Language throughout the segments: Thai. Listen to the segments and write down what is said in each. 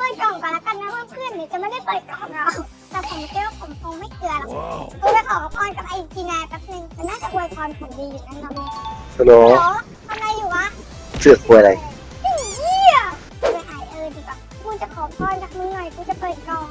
เปิดกล่องก่อนละกันนะเพื่อนๆหรือจะไม่ได้เปิดกล่องหรอกแต่ผมเชื่อว่าผมคงไม่เกลือหรอกกูไปขอพรกับไอ้จีนาแป๊บนึงแต่น่าจะอวยพรผมดีอยู่นั่นเราเนี่ยฮัลโหลโหทำอะไรอยู่วะเสือกคุยอะไรไอ้เหี้ยไปหายเออดีกว่ากูจะขอพรจากมึงหน่อยกูจะเปิดกล่อง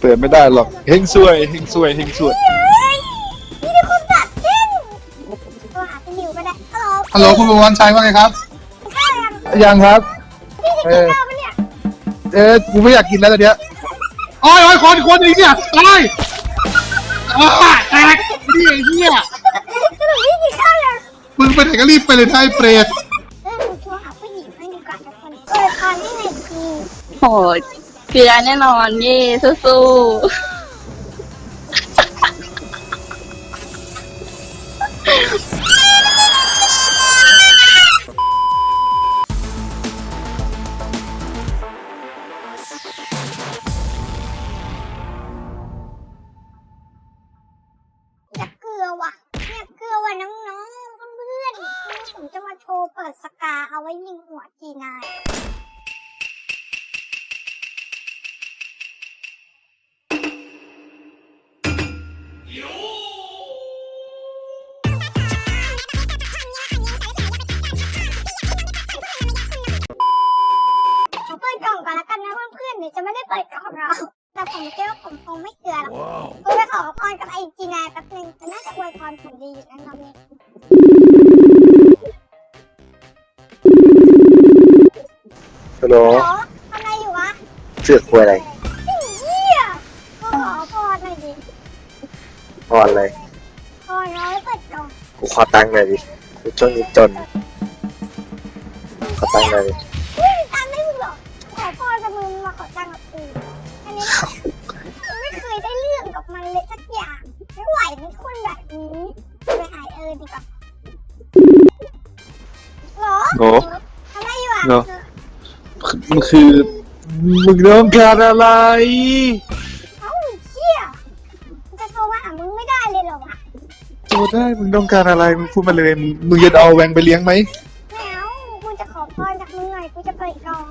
เปิดไม่ได้หรอกเฮงซวยเฮงซวยเฮงซวยเฮ้ยนี่เป็นคนตัดเส้นตัวหาเป็นดิวก็ได้ฮัลโหลฮัลโหลคุณประวันชัยว่าไงครับข้าวยังยังครับพี่จะกินข้าว เนี่ยเออกูไม่อยากกินแล้วตอนเนี้ยโอ้ยโอ้ยคนคนอีกเนี่ยตายอ้าแตกนี่ไอ้เหี้ยสรุปพี่กินข้าวยังมึงไปไหนก็รีบไปเลยไทยเปรตเออกูโทรหาผู้หญิงให้ดีกว่าทุกคนเปิดพรให้หน่อยที โหเกลือแน่นอนเย่สู้อ ว้ยิงหัวจีนายขอเปิดกล่องก่อนละกันนะเพื่อนๆหรือจะไม่ได้เปิดกล่องหรอกแต่ผมเชื่อว่าผมคงไม่เกลือหรอกกูไปขอพรกับไอ้จีนาแป๊บนึงแต่น่าจะอวยพรผมดีอยู่นั่นนี่ โหลโหทำอะไรอยู่วะเสือกคุยอะไรไอ้เหี้ยขอพรหน่อยดิพอนเลยพรน้อยเปิดกล่องกูขอตังค์หน่อยดิกูช่วงนี้จน ขอตังค์หน่อยดิไม่มีตังค์ไม่มึงหรอกขอพรกับมึงมาขอตังค์กับกูอันนี้กูไม่เคยได้เรื่องกับมันเลยสักอย่างไม่ไหวเป็นคนแบบนี้ไปหายเออดีกว่าเหรอโหท คือ มึงต้องการอะไร เอ้าเชี่ยมึงจะโทรมาหามึงไม่ได้เลยเหรอวะโจได้มึงต้องการอะไรมึงพูดมาเลยมึงมึงจะเอาแวงไปเลี้ยงไหมไม่เอากูจะขอพรจากมึงหน่อยกูจะเปิดกล่อง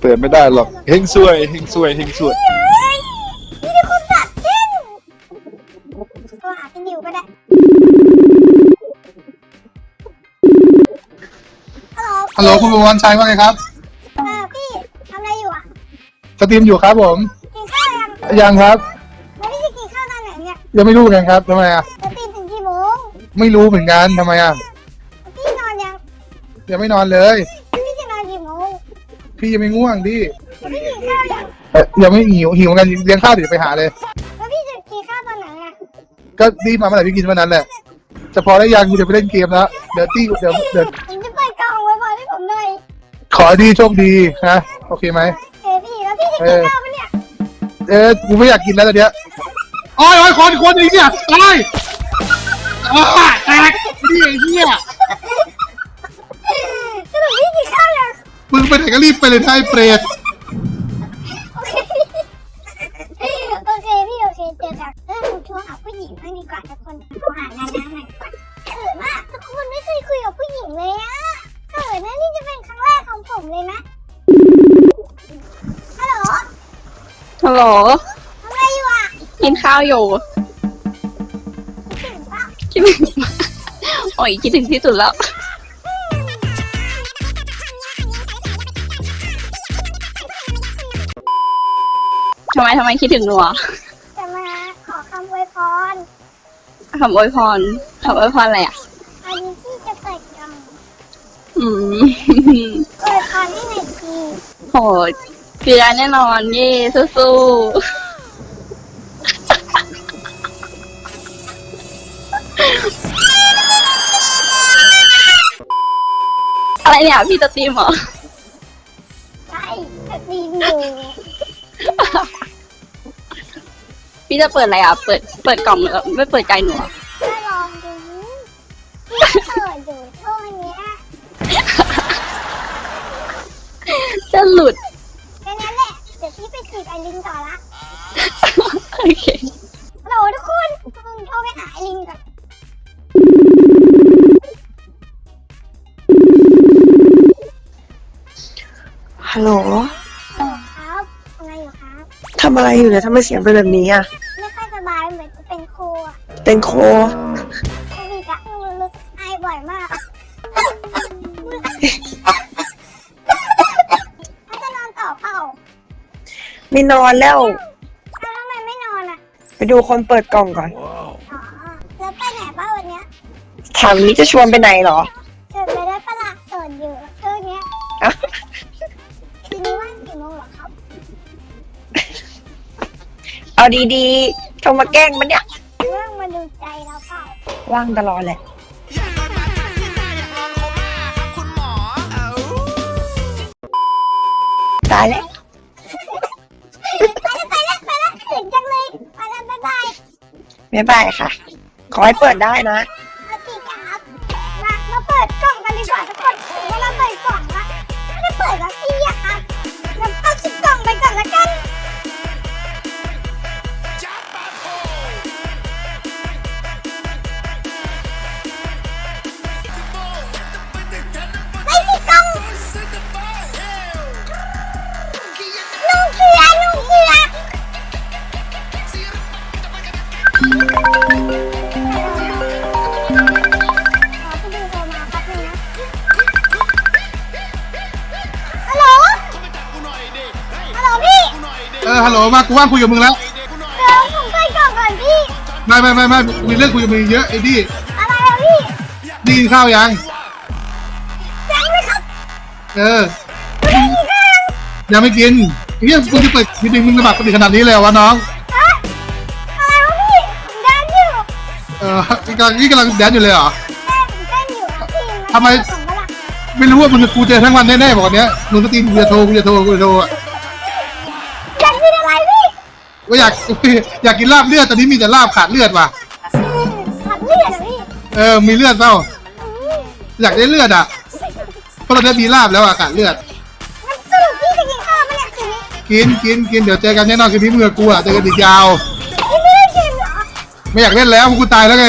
เปิดไม่ได้หรอกเฮงซวยเฮงซวยเฮงซวยเฮ้ยนี่เป็นคนตัดเส้นโทรหาเป็นดิวก็ได้ฮัลโหลฮัลโหลคุณประวันชัยว่าไงครับ สตรีมอยู่ครับผม กินข้าวยังยังครับ แล้วพี่จะกินข้าวตอนไหนเนี่ยยังไม่รู้เหมือนกันครับทำไมอะ จะตื่นถึงกี่โมงไม่รู้เหมือนกันทำไมอะ พี่นอนยังยังไม่นอนเลย พี่จะนอนกี่โมงพี่ยังไม่ง่วงดิแล้วพี่กินข้าวยังเอ่อยังไม่หิวหิวกันเลี้ยงข้าวเดี๋ยวไปหาเลย แล้วพี่จะกินข้าวตอนไหนอะก็รีบมาเมื่อไหร่พี่กินเมื่อนั้นแหละจะพอได้ยังกูจะไปเล่นเกมแล้วเดี๋ยวตี้เดี๋ยวเดี๋ยวผมจะเปิดกล่องไว้พอให้ผมหน่อยขอให้ดีโชคดีนะโอเคไหมเออ พี่แล้วพี่จะกินข้าวปะเนี่ยเออกูไม่อยากกินแล้วตอนเนี้ยโอ้ยโอ้ยคนคนอีกเนี่ยตายอ้าแตกนี่ไอ้เหี้ยสรุปพี่กินข้าวยังมึงไปไหนก็รีบไปเลยไทยเปรต ข้าวอยู่ คิดถึงเปล่าคิดถึงโอ้ยคิดถึงที่สุดแล้ว ทำไมทำไมคิดถึงหนูอะจะมาขอคำอวยพรคำอวยพรคำอวยพรอะไรอะ อันนี้พี่จะเปิดกล่องอืมเปิดพรให้หน่อยทีโหเกลือแน่นอนเย่สู้ๆ อะไรเนี่ยพี่จะตีมเหรอ ใช่จะดีอยู่พี่จะเปิดอะไรอะ เปิด เปิดกล่องเหรอไม่เปิดใจหนูเหรอก็ลองดูพี่เปิดอยู่ช่วงเนี้ยจะหลุดแค่นั้นแหละ เดี๋ยวพี่ไปจีบไอลินต่อละ โอเคำอะไรอยู่เนี่ยทำไมเสียงเป็นแบบนี้อะ ไม่ค่อยสบายเหมือนจะเป็นโคอะเป็นโคโควิดอะรู้สึกไอบ่อยมากถ้าจะนอนต่อเปล่าไม่นอนแล้ว อ้าวทำไมไม่นอนอะไปดูคนเปิดกล่องก่อน อ๋อแล้วไปไหนบ้างวันเนี้ย ถามนี้จะชวนไปไหนเหรอ เอาดีๆโทรมาแกล้งมันเนี่ยว่างมาดูใจเราเปล่าว่างตลอดแหละตายแล้วไปแล้วไปแล้วไปแล้วถึงจังเลยไปแล้วบ๊ายบายบ๊ายบายค่ะ ขอให้เปิดได้นะ ออฮัลโหลมากูว่างคุยกับมึงแล้วเดี๋ยวผมไปกล่องก่อนพี่ ไม่ไม่ไม่ไม่มีเรื่องคุยกับมึงเยอะไอ้ดิอะไรอะพี่ได้ยินข้าวยังแจ้งไหมครับเออไม่ได้ยินข้างยังไม่กินไอ้เหี้ยกูจะเปิดทีนึงมึงระบาดคนอื่นขนาดนี้เลยเหรอวะน้องฮะอะไรวะพี่ผมเดินอยู่เออนี่กำลังนี่กำลังแดนอยู่เลยเหรอเต้นเต้นอยู่ครับพี่ทำไมผมมาละ ไม่รู้ว่ามึงกับกูเจอทั้งวันแน่ๆบอกวันเนี้ยมึงก็ตีนกูจะโทรกูจะโทรกูจะโทรอะ ก็อยากอยากกินลาบเลือดตอนนี้มีแต่ลาบขาดเลือดว่ะขัดเลือดเหรอพี่เออมีเลือดเปล่าอืมอยากได้เลือดอะเพราะเราได้มีลาบแล้วอะขาดเลือดงั้นสรุปพี่จะกินข้าวไหมเนี่ยคืนนี้กินกินกินเดี๋ยวเจอกันแน่นอนคืนนี้มึงกับกูอะเจอกันอีกยาวพี่ไม่ได้กินเหรอไม่อยากเล่นแล้วมึงกูตายแล้วไง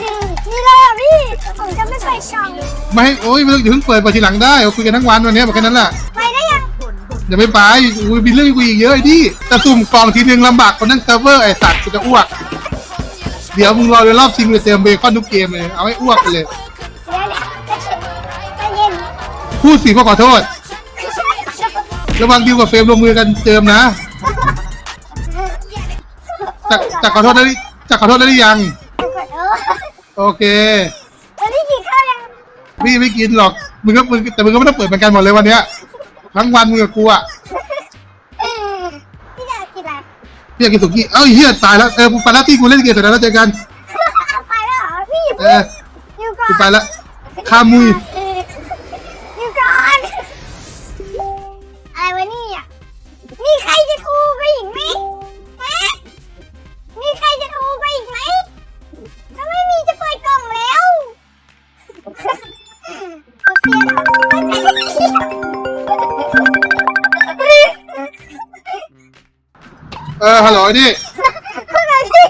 อืมนี่เลยอะพี่ผมจะไม่ไปกล่อง ไม่ให้โอ้ยไม่ต้องอย่าเพิ่งเปิดเปิดทีหลังได้เอาคุยกันทั้งวันวันเนี้ยบอกแค่นั้นแหละไปได้ยัง อย่าไม่ไปกูมีเรื่องกูอีกเยอะไอ้ดิจะสุ่มกล่องทีนึงลำบากคนนั่งเซิร์ฟเวอร์ไอ้สัตว์กูจะอ้วก เดี๋ยวมึงรอเดี๋ยวรอบชิงไปเติมเบคอนทุกเกมเลย เอาให้อ้วกไปเลยเดี๋ยวเดี๋ยวใจเย็นพูดสิก็ขอโทษ ระวังดิวกับเฟรมลงมือกันเติมนะจะจะขอโทษได้หรือจะขอโทษได้หรือยังขอโทษโอเคแล้วพี่กินข้าวยังพี่ไม่กินหรอก มึงก็มึงแต่มึงก็ไม่ต้องเปิดเหมือนกันหมดเลยวันเนี้ย ทั้งวันมึงกับกูอะเออพี่จะกินอะไรพี่อยากกินสุกี้เอ้าไอ้เฮียตายแล้วเออกูไปแล้วพี่กูเล่นเกมเสร็จแล้วแล้วเจอกัน ไปแล้วเหรอพี่เอออยู่ก่อน กูไปแล้วคามุยเอออยู่ ออฮัลโหลไอ้นี่พวกเราที่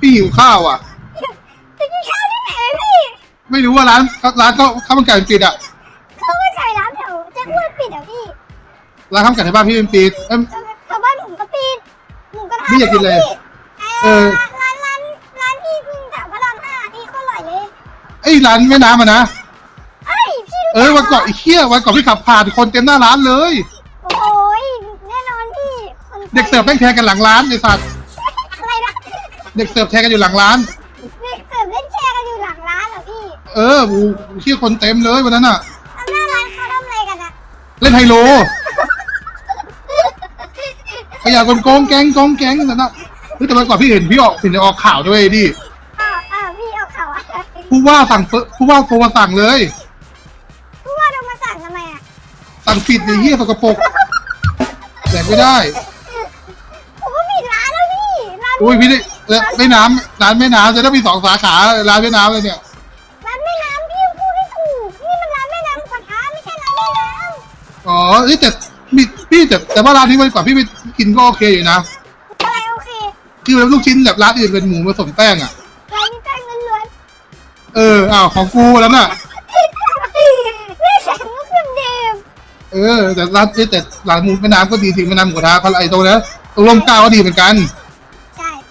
พี่หิวข้าวอะจะกินข้าวที่ไหนอะพี่ไม่รู้ว่าร้านร้านข้าวข้าวมันไก่มันปิดอะเขาไม่ใส่ร้านแถวเจ๊อ้วนปิดเหรอพี่ร้านข้าวมันไก่ในบ้านพี่มันปิดเอ้ยชาวบ้านผมก็ปิดหมูกระทะพี่อยากกินอะไรเอเออ อร้านร้านร้านที่พึ่งแถวพระรามห้าที่โคตรอร่อยเลยไอ้ร้านแม่น้ำอะนะ เอ้ยพี่รู้เออวันก่อนไอ้เหี้ยวันก่อนพี่ขับผ่านคนเต็มหน้าร้านเลย โอ้ยแน่นอนพี่คน เด็กเสิร์ฟแม่งแทงกันหลังร้านไอ้สัตว์อะไรนะเด็กเสิร์ฟแทงกันอยู่หลังร้าน เด็กเสิร์ฟเล่นแชร์กันอยู่หลังร้านเหรอพี่เออกูเหี้ยคนเต็มเลยวันนั้นอะแล้วหน้าร้านเขาทำอะไรกันอะเล่นไฮโลขยะคนโกงแก๊งโกงแก๊งนั่นน่ะเฮ้ยแต่วันก่อนพี่เห็นพี่ออกเห็นออกข่าวด้วยดิอ้าวอ้าวพี่เอาเขาอะผู้ว่าสั่งเปิดผู้ว่าโทรมาสั่งเลย ผู้ว่าโดนมาสั่งทำไมอะสั่งปิดไอ้เหี้ยสกปรกแดกไม่ได้ อุ้ยพี่ได้แล้วแม่น้ำร้านแม่น้ำจะได้มีสองสาขาร้านแม่น้ำเลยเนี่ย ร้านแม่น้ำพี่พูดไม่ถูกนี่มันร้านแม่น้ำกระทะไม่ใช่ร้านแม่น้ำอ๋อเอ้ยแต่มีพี่แต่แต่ว่าร้านนี้วันก่อนพี่ไปกินก็โอเคอยู่นะอะไรโอเคคือแบบลูกชิ้นแบบร้านอื่นเป็นหมูผสมแป้งอะ ร้านนี้แป้งล้วนเอออ้าวของกูแล้วน่ะๆนี่ฉันก็คนเดิมเอเออ แต่ร้านเอ้ยแต่หลังมุมแม่น้ำก็ดีจริงแม่น้ำหมูกระทะเขาไอ้ตรงนั้นตรงลมเกล้าก็ดีเหมือนกันใช่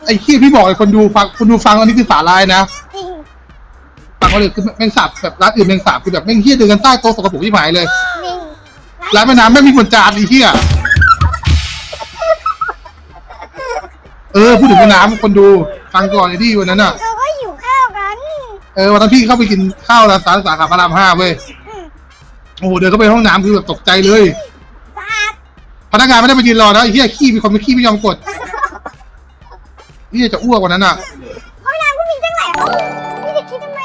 ไอ้ขี้ยพี่บอกไอ้คนดูฟังคนดูฟังอันนี้คือสาลายนะจริงฟังเขาเลยคือแมงสาบแบบร้านอื่นแมงสาบคือแบบแม่งเฮี้ยเดินกันใต้โต๊ะสกปรกที่หายเลยจริงร้านแม่น้ำไม่มีคนจานไอ้เฮี้ยเออพูดถึงแม่น้ำคนดูฟังก่อนไอ้ที่วันนั้นอะเขาก็อยู่ข้าวกันเออวันนั้นพี่เข้าไปกินข้าวร้านสาสาขาพระรามห้าเว้ยอืมโอ้โหเดินเข้าไปห้องน้ำคือแบบตกใจเลยสะอาดพนักงานไม่ได้มายืนรอนะไอ้เหี้ยขี้มีคนไม่ขี้ไม่ยอมกด เหี้ยจะอ้วกวันนั้นอะห้องน้ำก็มีตั้งหลายห้องพี่จะคิดทำไม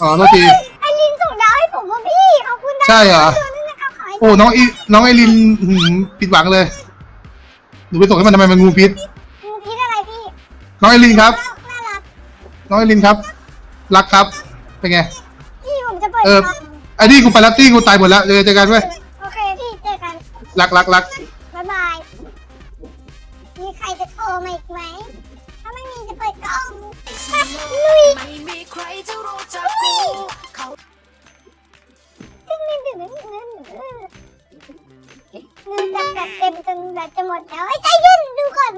อ๋อโทษทีไอลินส่งดาวให้ผมว่าพี่ขอบคุณนะใช่เหรอตัวนึงนะครับขอให้โอ้น้องอีน้องไอรินหืมผิดหวังเลยหนูไปส่งให้มันทำไมมันงูพิษมึงคิดอะไรพี่น้องไอรินครับน่ารักน้องไอรินครับ รักครับเป็นไงพี่ผมจะเปิดเออกล่องไอ้นี่กูไปแล้วตี้กูตายหมดแล้วเจอเจอกันเว้ยโอเคพี่เจอกันรักรักรักบ๊ายบาย มีใครจะโทรมาอีกไหม ถ้าไม่มีจะเปิดกล้องลุยไม่มีใครจะรู้จักกูเขาตึ้งนึงตึ้งนึงตึ้งนึงเงินจะแบบเต็มจนแบบจะหมดแล้วไอ้ใจเย็นดูก่อน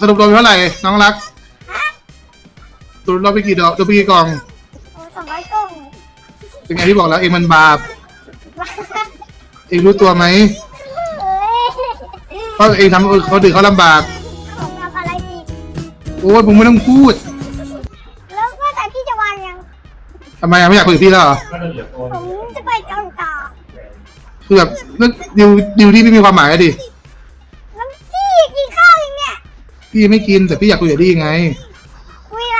สรุปโดนไปเท่าไหร่ น้องรักฮะสรุปเราไปกี่ดอกเราไปกี่กล่อง โอ้สองร้อยกล่องเป็นไงที่บอกแล้ว เองมันบาป ว้าเองรู้ตัวไหมเอ้ยเพราะเองทำเออเขาดือเขาลำบาก ผมทำอะไรผิดโอ้ยมึงไม่ต้องพูดแล้วว่าแต่พี่จะวางยัง ทำไมอะไม่อยากคุยกับพี่แล้วเหรอผมจะไปจองต่อคือแบบเรื่องดิวดิวที่ไม่มีความหมายอะดิ พี่ไม่กินแต่พี่อยากคุยกับลี่ไงคุยไร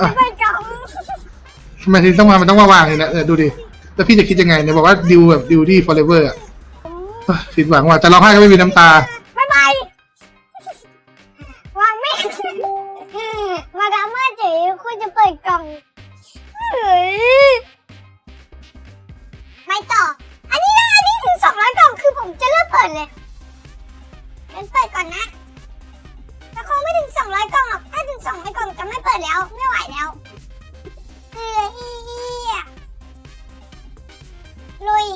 มันเป็นกองทำไมถึงต้องมา มันต้องมาวางเลยนะเออดูดิ แล้วพี่จะคิดยังไงเนี่ยบอกว่าดิวแบบดิวดี้ forever อะผิดหวังว่ะจะร้องไห้ก็ไม่มีน้ำตา บ๊ายบายวางไม่มาดามเจีคุณจะเปิดกล่องไม่ต่อ อันนี้นะอันนี้ถึงสองร้อยกล่องคือผมจะเริ่มเปิดเลยงั้นเปิดก่อนนะ องร้อยกล่องหรอกถ้าถึงสองร้อยกล่องจะไม่เปิดแล้ว ไม่ไหวแล้วเอออีอีลุย